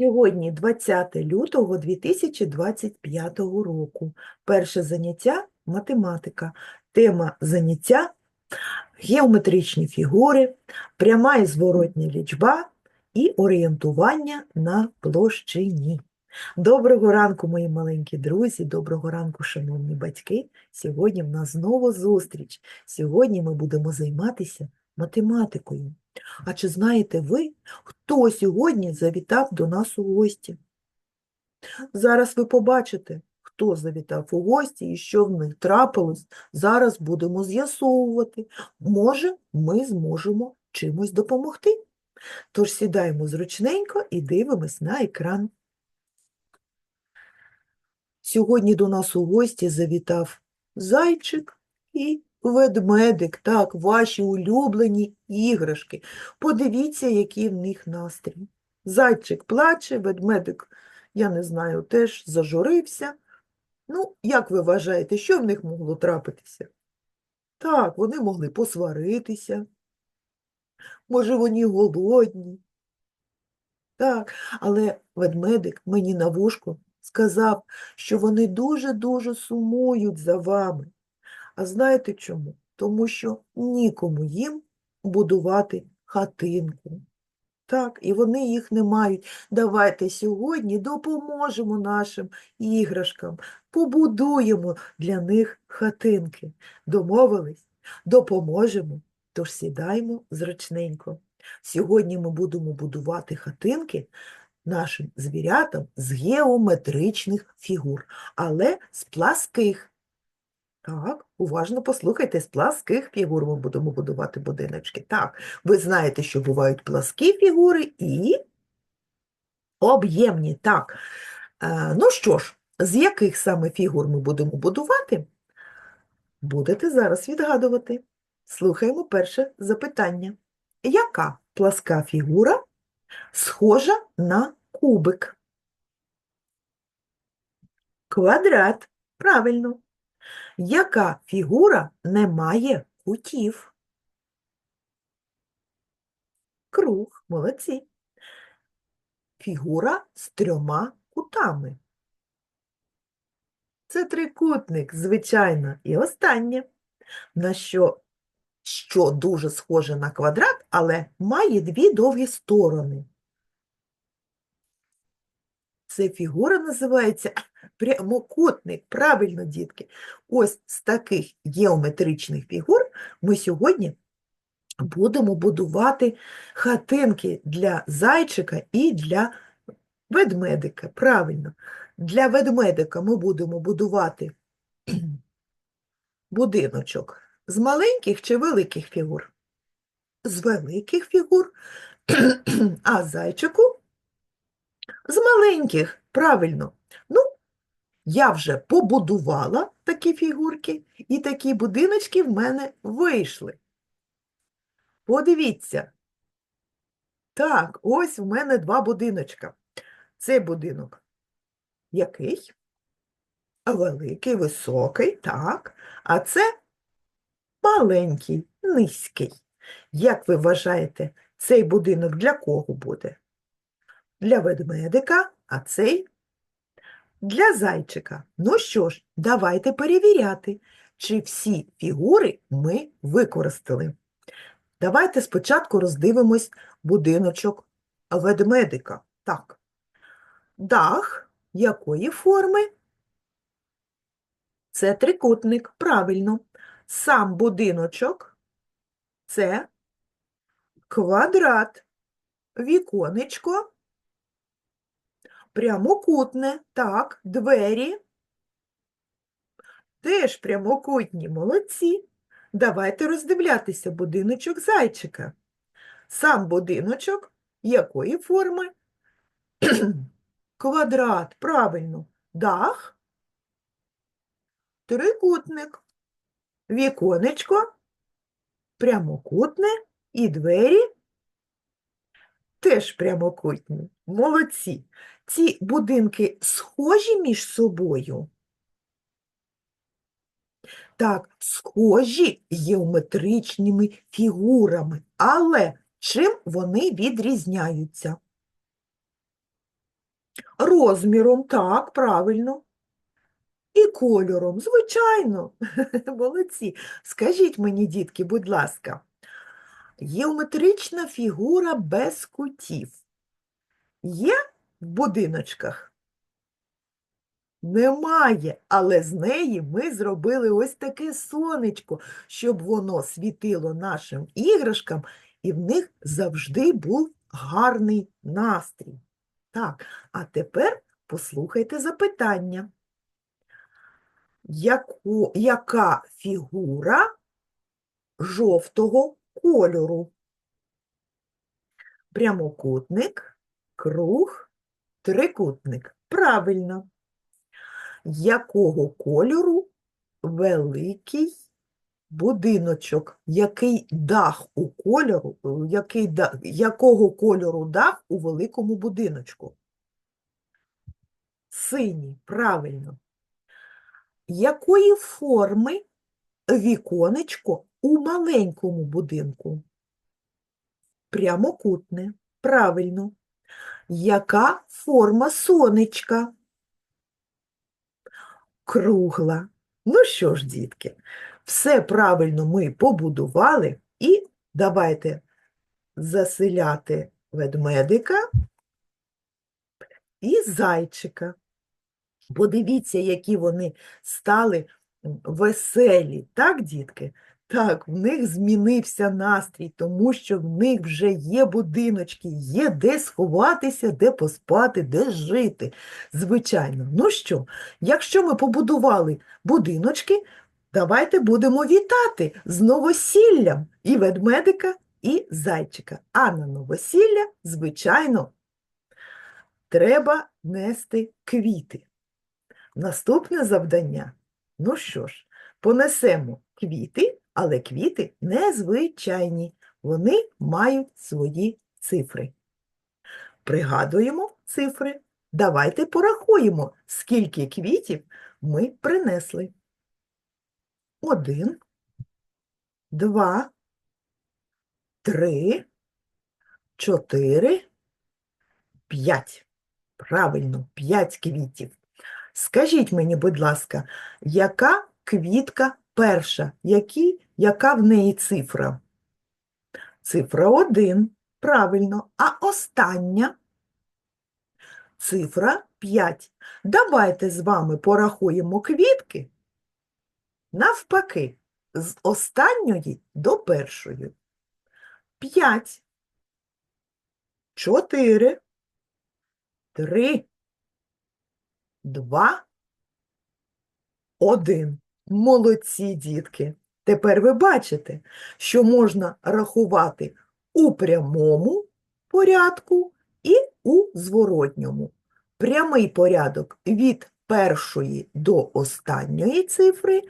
Сьогодні 20 лютого 2025 року. Перше заняття – математика. Тема заняття – геометричні фігури, пряма і зворотня лічба і орієнтування на площині. Доброго ранку, мої маленькі друзі, доброго ранку, шановні батьки. Сьогодні в нас знову зустріч. Сьогодні ми будемо займатися математикою. А чи знаєте ви, хто сьогодні завітав до нас у гості? Зараз ви побачите, хто завітав у гості і що в них трапилось. Зараз будемо з'ясовувати. Може, ми зможемо чимось допомогти. Тож сідаємо зручненько і дивимось на екран. Сьогодні до нас у гості завітав зайчик і ведмедик, так, ваші улюблені іграшки. Подивіться, який в них настрій. Зайчик плаче, ведмедик, я не знаю, теж зажурився. Ну, як ви вважаєте, що в них могло трапитися? Так, вони могли посваритися. Може, вони голодні. Так, але ведмедик мені на вушку сказав, що вони дуже-дуже сумують за вами. А знаєте чому? Тому що нікому їм будувати хатинку. Так, і вони їх не мають. Давайте сьогодні допоможемо нашим іграшкам, побудуємо для них хатинки. Домовились? Допоможемо, тож сідаємо зручненько. Сьогодні ми будемо будувати хатинки нашим звірятам з геометричних фігур, але з пласких. Так, уважно послухайте, з пласких фігур ми будемо будувати будиночки. Так, ви знаєте, що бувають пласкі фігури і об'ємні. Так. Е, ну що ж, з яких саме фігур ми будемо будувати, будете зараз відгадувати. Слухаємо перше запитання. Яка пласка фігура схожа на кубик? Квадрат. Правильно. Яка фігура не має кутів? Круг, молодці. Фігура з трьома кутами. Це трикутник, звичайно. І останнє, на що, що дуже схоже на квадрат, але має дві довгі сторони. Це фігура називається прямокутник. Правильно, дітки. Ось з таких геометричних фігур ми сьогодні будемо будувати хатинки для зайчика і для ведмедика. Правильно. Для ведмедика ми будемо будувати будиночок з маленьких чи великих фігур? З великих фігур, а зайчику з маленьких, правильно. Ну, я вже побудувала такі фігурки, і такі будиночки в мене вийшли. Подивіться. Так, ось в мене два будиночка. Це будинок який? Великий, високий, так. А це маленький, низький. Як ви вважаєте, цей будинок для кого буде? Для ведмедика, а цей для зайчика. Ну що ж, давайте перевіряти, чи всі фігури ми використали. Давайте спочатку роздивимось будиночок ведмедика. Так, дах якої форми? Це трикутник, правильно. Сам будиночок – це квадрат, віконечко, прямокутне, так, двері. Теж прямокутні, молодці. Давайте роздивлятися будиночок зайчика. Сам будиночок якої форми? Квадрат, правильно. Дах, трикутник, віконечко, прямокутне і двері теж прямокутні. Молодці. Ці будинки схожі між собою? Так, схожі геометричними фігурами, але чим вони відрізняються? Розміром, так, правильно. І кольором, звичайно. Молодці. Скажіть мені, дітки, будь ласка, геометрична фігура без кутів є в будиночках? Немає, але з неї ми зробили ось таке сонечко, щоб воно світило нашим іграшкам, і в них завжди був гарний настрій. Так, а тепер послухайте запитання. Яку, яка фігура жовтого кольору? Прямокутник, круг, трикутник. Правильно. Якого кольору великий будиночок? Який дах у кольору, який якого кольору дах у великому будиночку? Синій, правильно. Якої форми віконечко у маленькому будинку? Прямокутне, правильно. Яка форма сонечка? Кругла. Ну що ж, дітки, все правильно ми побудували і давайте заселяти ведмедика і зайчика. Подивіться, які вони стали веселі, так, дітки? Так, в них змінився настрій, тому що в них вже є будиночки, є де сховатися, де поспати, де жити. Звичайно. Ну що, якщо ми побудували будиночки, давайте будемо вітати з новосіллям і ведмедика, і зайчика. А на новосілля, звичайно, треба нести квіти. Наступне завдання. Ну що ж, понесемо квіти, але квіти незвичайні. Вони мають свої цифри. Пригадуємо цифри. Давайте порахуємо, скільки квітів ми принесли. Один, два, три, чотири, п'ять. Правильно, п'ять квітів. Скажіть мені, будь ласка, яка квітка перша? Які, яка в неї цифра? Цифра 1, правильно. А остання? Цифра 5. Давайте з вами порахуємо квітки навпаки, з останньої до першої. 5, 4, 3, Два, один. Молодці, дітки. Тепер ви бачите, що можна рахувати у прямому порядку і у зворотньому. Прямий порядок від першої до останньої цифри,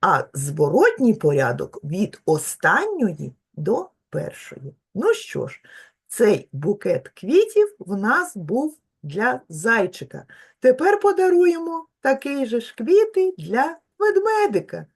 а зворотній порядок від останньої до першої. Ну що ж, цей букет квітів в нас був для зайчика. Тепер подаруємо такий же ж квіти для ведмедика.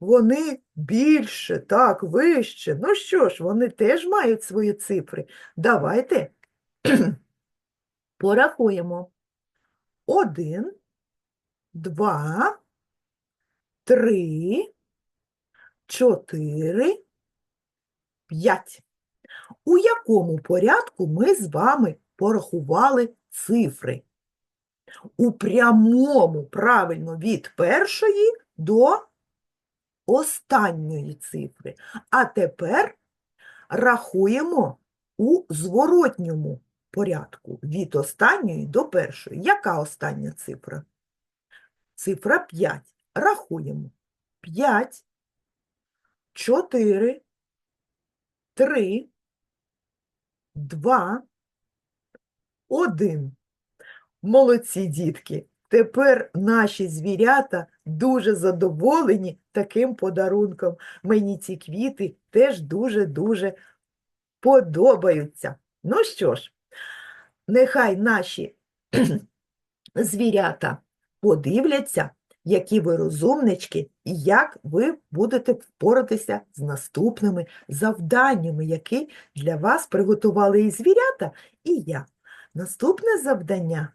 Вони більше, так, вище. Ну що ж, вони теж мають свої цифри. Давайте порахуємо. Один, два, три, чотири, п'ять. У якому порядку ми з вами порахували цифри? У прямому, правильно, від першої до останньої цифри. А тепер рахуємо у зворотньому порядку від останньої до першої. Яка остання цифра? Цифра 5. Рахуємо. 5, 4, 3, 2, 1. Молодці, дітки! Тепер наші звірята дуже задоволені таким подарунком. Мені ці квіти теж дуже-дуже подобаються. Ну що ж, нехай наші звірята подивляться, які ви розумнички, і як ви будете впоратися з наступними завданнями, які для вас приготували і звірята, і я. Наступне завдання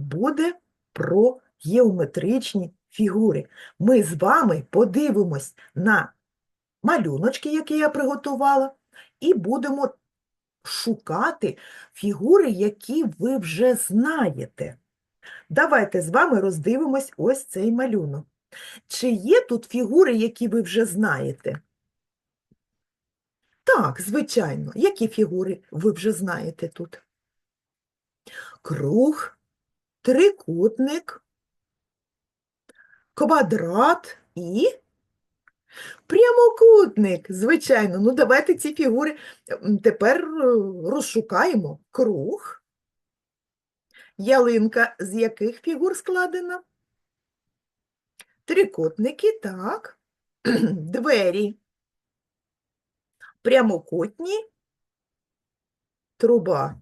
буде про геометричні фігури. Ми з вами подивимось на малюночки, які я приготувала, і будемо шукати фігури, які ви вже знаєте. Давайте з вами роздивимось ось цей малюнок. Чи є тут фігури, які ви вже знаєте? Так, звичайно. Які фігури ви вже знаєте тут? Круг, трикутник, квадрат і прямокутник. Звичайно. Ну, давайте ці фігури тепер е, розшукаємо. Круг. Ялинка з яких фігур складена? Трикутники, так. Двері. Прямокутні. Труба.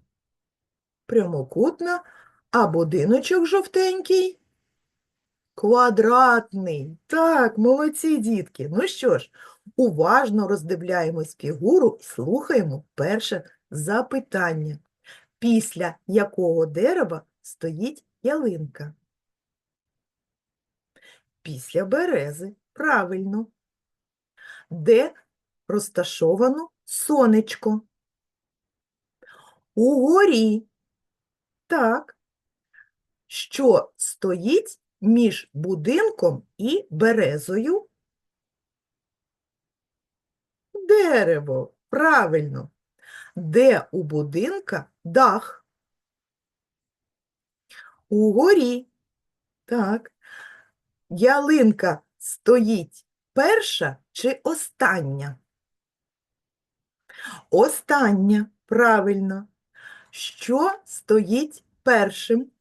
Прямокутна, а будиночок жовтенький. Квадратний. Так, молодці, дітки. Ну що ж, уважно роздивляємось фігуру і слухаємо перше запитання. Після якого дерева стоїть ялинка? Після берези. Правильно. Де розташовано сонечко? Угорі. Так. Що стоїть між будинком і березою? Дерево. Правильно. Де у будинка дах? Угорі. Так. Ялинка стоїть перша чи остання? Остання, правильно. Що стоїть першим?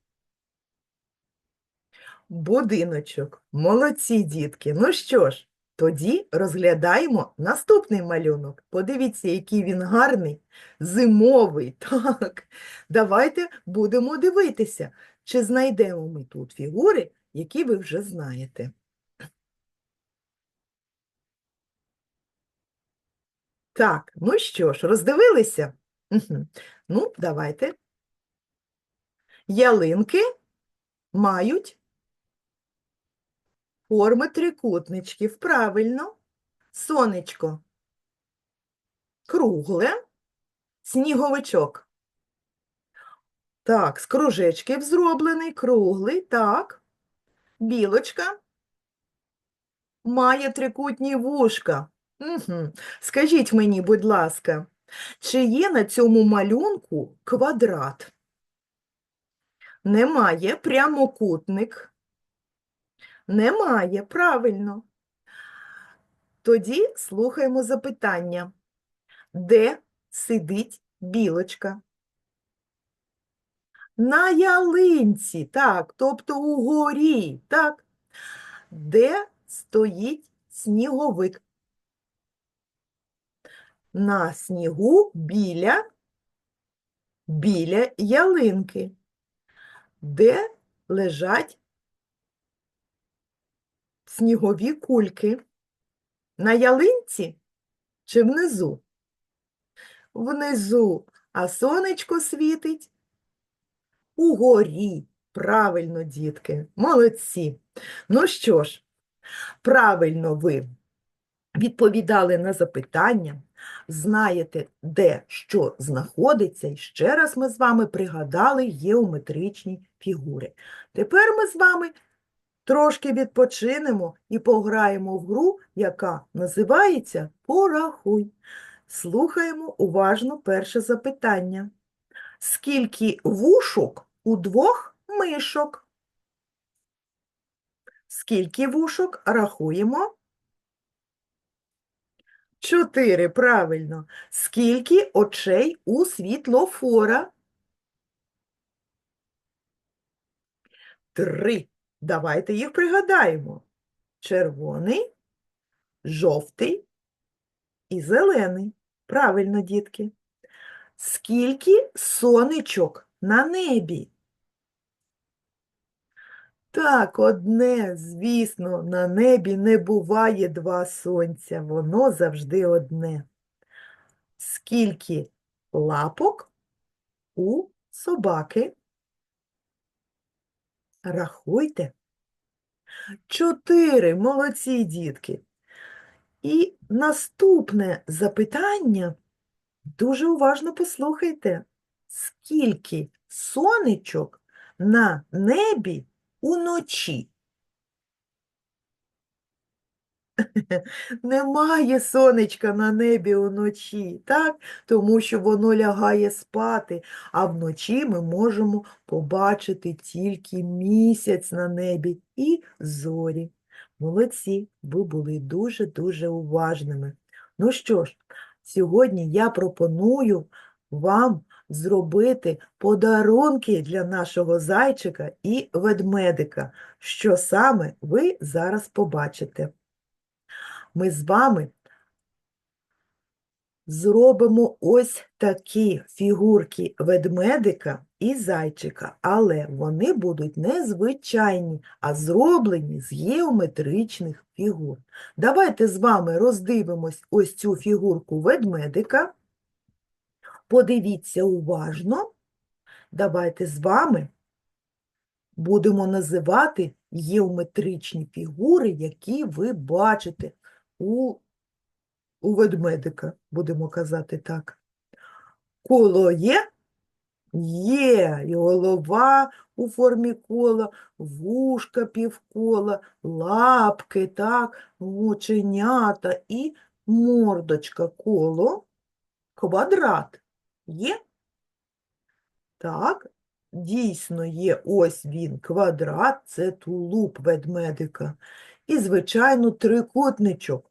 Будиночок. Молодці, дітки. Ну що ж, тоді розглядаємо наступний малюнок. Подивіться, який він гарний, зимовий. Так, давайте будемо дивитися, чи знайдемо ми тут фігури, які ви вже знаєте. Так, ну що ж, роздивилися? Ну, давайте. Ялинки мають форми трикутничків. Правильно. Сонечко. Кругле. Сніговичок. Так, з кружечків зроблений, круглий, так. Білочка має трикутні вушка. Угу. Скажіть мені, будь ласка, чи є на цьому малюнку квадрат? Немає прямокутник. Немає, правильно. Тоді слухаємо запитання. Де сидить білочка? На ялинці, так, тобто угорі, так. Де стоїть сніговик? На снігу біля, біля ялинки. Де лежать снігові кульки? На ялинці чи внизу? Внизу, а сонечко світить угорі. Правильно, дітки, молодці. Ну що ж, правильно ви відповідали на запитання, знаєте, де що знаходиться, і ще раз ми з вами пригадали геометричні фігури. Тепер ми з вами трошки відпочинемо і пограємо в гру, яка називається Порахуй. Слухаємо уважно перше запитання. Скільки вушок у двох мишок? Скільки вушок рахуємо? Чотири, правильно. Скільки очей у світлофора? Три. Давайте їх пригадаємо. Червоний, жовтий і зелений. Правильно, дітки. Скільки сонечок на небі? Так, одне, звісно, на небі не буває два сонця, воно завжди одне. Скільки лапок у собаки. Рахуйте. Чотири. Молодці, дітки. І наступне запитання. Дуже уважно послухайте. Скільки сонечок на небі уночі? Немає сонечка на небі уночі, так? Тому що воно лягає спати, а вночі ми можемо побачити тільки місяць на небі і зорі. Молодці, ви були дуже-дуже уважними. Ну що ж, сьогодні я пропоную вам зробити подарунки для нашого зайчика і ведмедика. Що саме ви зараз побачите? Ми з вами зробимо ось такі фігурки ведмедика і зайчика, але вони будуть не звичайні, а зроблені з геометричних фігур. Давайте з вами роздивимось ось цю фігурку ведмедика. Подивіться уважно. Давайте з вами будемо називати геометричні фігури, які ви бачите у, у ведмедика, будемо казати так. Коло є? Є, і голова у формі кола, вушка півкола, лапки, так, оченята і мордочка коло, квадрат. Є? Так, дійсно є ось він, квадрат, це тулуб ведмедика. І, звичайно, трикутничок.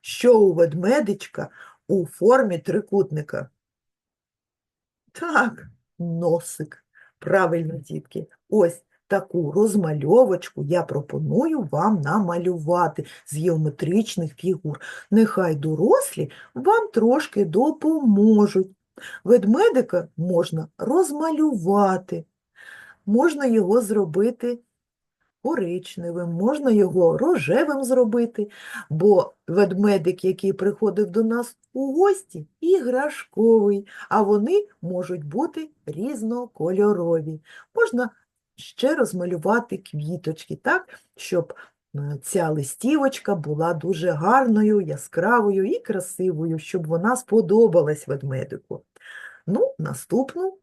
Що у ведмедичка у формі трикутника? Так, носик. Правильно, дітки. Ось таку розмальовочку я пропоную вам намалювати з геометричних фігур. Нехай дорослі вам трошки допоможуть. Ведмедика можна розмалювати, можна його зробити коричневим, можна його рожевим зробити, бо ведмедик, який приходив до нас у гості, іграшковий, а вони можуть бути різнокольорові. Можна ще розмалювати квіточки, так, щоб е, ця листівочка була дуже гарною, яскравою і красивою, щоб вона сподобалась ведмедику. Ну, наступну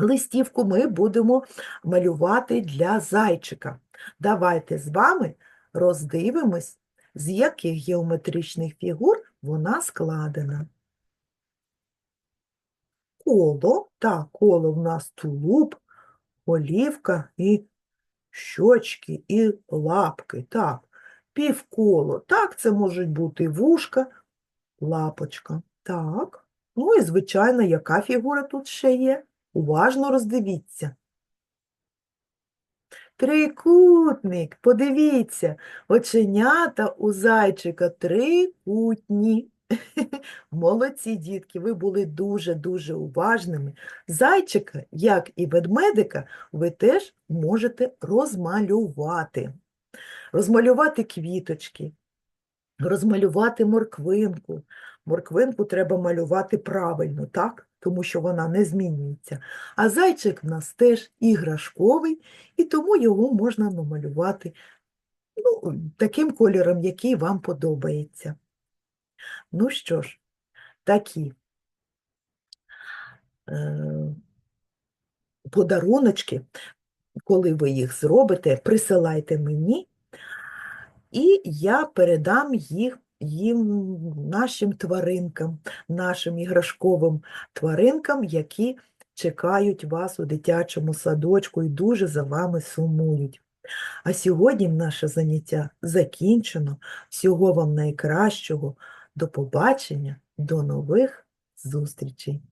листівку ми будемо малювати для зайчика. Давайте з вами роздивимось, з яких геометричних фігур вона складена. Коло, так, коло в нас тулуб, голівка і щочки, і лапки. Так, півколо. Так, це можуть бути вушка, лапочка. Так. Ну і, звичайно, яка фігура тут ще є? Уважно роздивіться. Трикутник, подивіться, оченята у зайчика трикутні. Молодці, дітки, ви були дуже-дуже уважними. Зайчика, як і ведмедика, ви теж можете розмалювати. Розмалювати квіточки, розмалювати морквинку. Морквинку треба малювати правильно, так? Тому що вона не змінюється. А зайчик в нас теж іграшковий, і тому його можна намалювати ну, таким кольором, який вам подобається. Ну що ж, такі е, подаруночки, коли ви їх зробите, присилайте мені, і я передам їх їм нашим тваринкам, нашим іграшковим тваринкам, які чекають вас у дитячому садочку і дуже за вами сумують. А сьогодні наше заняття закінчено. Всього вам найкращого. До побачення, до нових зустрічей!